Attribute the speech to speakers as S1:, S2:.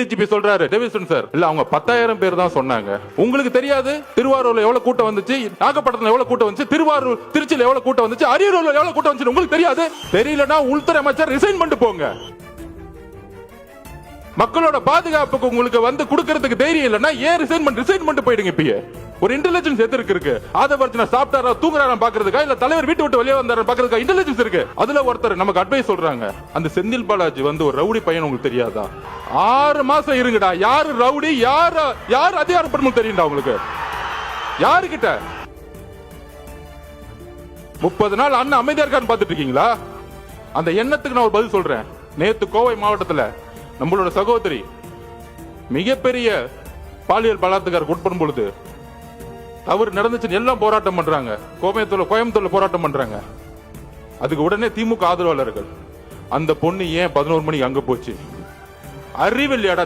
S1: DGP சொல்றாரு Davisson sir. இல்ல அவங்க பத்தாயிரம் பேர் தான் சொன்னாங்க. உங்களுக்கு தெரியாது திருவாரூர்ல எவ்வளவு கூட்டம் வந்துச்சு நாகப்பட்டினத்துல எவ்வளவு கூட்டம் வந்துச்சு திருவாரூர் திருச்சியில எவ்வளவு கூட்டம் வந்துச்சு அரியலூர்ல எவ்வளவு கூட்டம் வந்துச்சு உங்களுக்கு தெரியாது. தெரியலனா உள்துறை அமைச்சர் ரிசைன் பண்ணிட்டு போங்க. மக்களோட பாதுகாப்புக்கு உங்களுக்கு வந்து கொடுக்கறதுக்கு தைரியம் இல்லைன்னா ஏன் ரிசைன் பண்ணி ரிசைன் பண்ணிட்டு போயிடுங்க இப்பயே. ஒரு இன்டெலிஜென்ஸ் எதிர்க்கு இருக்கு. ஆதவர்ஜன சாப்பிட்டாரா தூங்குறாரா பாக்குறதுக்கா இல்ல தலைவர் வீட்டு விட்டு வெளியே வந்தாரா பாக்குறதுக்கா? இன்டெலிஜென்ஸ் இருக்கு. அதுல ஒருத்தர் நமக்கு அட்வைஸ் சொல்றாங்க. அந்த செந்தில் பாலாஜி வந்து ஒரு ரவுடி பையன் உங்களுக்கு தெரியாதா? ஆறு மாசம் இருங்கடா. யாரு ரவுடி? யாரு யாரு அதிகாரப்படும் தெரியும்டா உங்களுக்கு? யாருக்கிட்ட? முப்பது நாள் அண்ணன் அமைதியா இருக்கான்னு பாத்துட்டு இருக்கீங்களா? அந்த எண்ணத்துக்கு நான் ஒரு பதில் சொல்றேன். நேத்து கோவை மாவட்டத்துல நம்மளோட சகோதரி மிகப்பெரிய பாலியல் பலாத்துக்காரருக்கு உட்படும் பொழுது தவறு நடந்துச்சுன்னு எல்லாம் போராட்டம் பண்றாங்க. கோயம்புத்தூர்ல கோயம்புத்தூர்ல போராட்டம் பண்றாங்க. அதுக்கு உடனே திமுக ஆதரவாளர்கள் அந்த பொண்ணு ஏன் பதினோரு மணிக்கு அங்க போச்சு? அறிவில்லையாடா